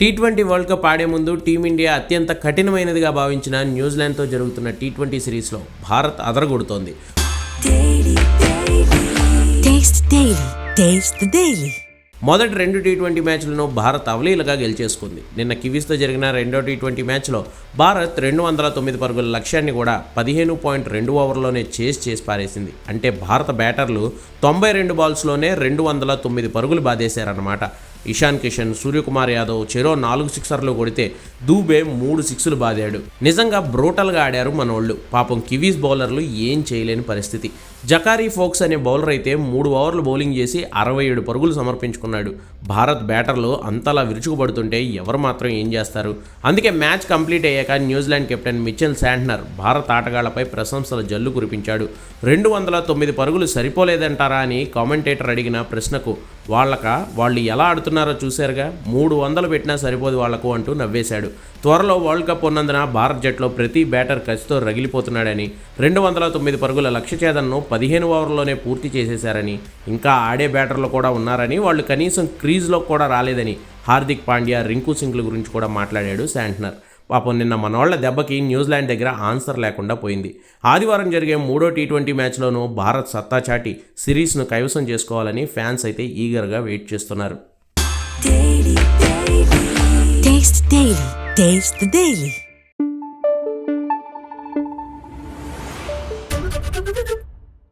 T twenty world cup ఆడే ముందు team India అత్యంత కఠినమైనదిగా భావించిన న్యూజిలాండ్తో జరుగుతున్న టీ ట్వంటీ సిరీస్లో భారత్ అదరగొడుతోంది. మొదటి రెండు టీ ట్వంటీ మ్యాచ్లను భారత్ అవలీలగా గెలిచేసుకుంది. నిన్న కివీస్తో జరిగిన రెండో టీ ట్వంటీ మ్యాచ్లో భారత్ రెండు వందల తొమ్మిది పరుగుల లక్ష్యాన్ని కూడా పదిహేను పాయింట్ రెండు ఓవర్లోనే చేసి చేసి పారేసింది. అంటే భారత బ్యాటర్లు తొంభై రెండు బాల్స్లోనే రెండు వందల తొమ్మిది పరుగులు బాధేశారన్నమాట ఇషాన్ కిషన్ సూర్యకుమార్ యాదవ్ చెరో నాలుగు సిక్సర్లు కొడితే దూబే మూడు సిక్సులు బాదాడు. నిజంగా బ్రోటల్గా ఆడారు మనోళ్ళు. పాపం కివీస్ బౌలర్లు ఏం చేయలేని పరిస్థితి. జకారీ ఫోక్స్ అనే బౌలర్ అయితే మూడు ఓవర్లు బౌలింగ్ చేసి అరవై ఏడు పరుగులు సమర్పించుకున్నాడు. భారత్ బ్యాటర్లు అంతలా విరుచుకుపడుతుంటే ఎవరు మాత్రం ఏం చేస్తారు? అందుకే మ్యాచ్ కంప్లీట్ అయ్యాక New Zealand captain Mitchell Santner Bharat ఆటగాళ్ళపై ప్రశంసల జల్లు కురిపించాడు. రెండు వందల తొమ్మిది పరుగులు సరిపోలేదంటారా అని కామెంటేటర్ అడిగిన ప్రశ్నకు వాళ్ళక వాళ్ళు ఎలా ఆడుతున్నారో చూశారుగా. మూడు వందలు పెట్టినా సరిపోదు వాళ్ళకు అంటూ నవ్వేశాడు. త్వరలో వరల్డ్ కప్ ఉన్నందున భారత్ జట్లో ప్రతి బ్యాటర్ కసితో రగిలిపోతున్నాడని రెండు వందల తొమ్మిది పరుగుల లక్ష్యఛేదనను పదిహేను ఓవర్లోనే పూర్తి చేసేశారని ఇంకా ఆడే బ్యాటర్లు కూడా ఉన్నారని వాళ్ళు కనీసం క్రీజ్లో కూడా రాలేదని హార్దిక్ పాండ్యా రింకు సింగ్ల గురించి కూడా మాట్లాడాడు శాంట్నర్. పాపం నిన్న మనోళ్ళ దెబ్బకి న్యూజిలాండ్ దగ్గర ఆన్సర్ లేకుండా పోయింది. ఆదివారం జరిగే మూడో టీ ట్వంటీ మ్యాచ్లోనూ భారత్ సత్తా చాటి సిరీస్ను కైవసం చేసుకోవాలని ఫ్యాన్స్ అయితే ఈగర్గా వెయిట్ చేస్తున్నారు.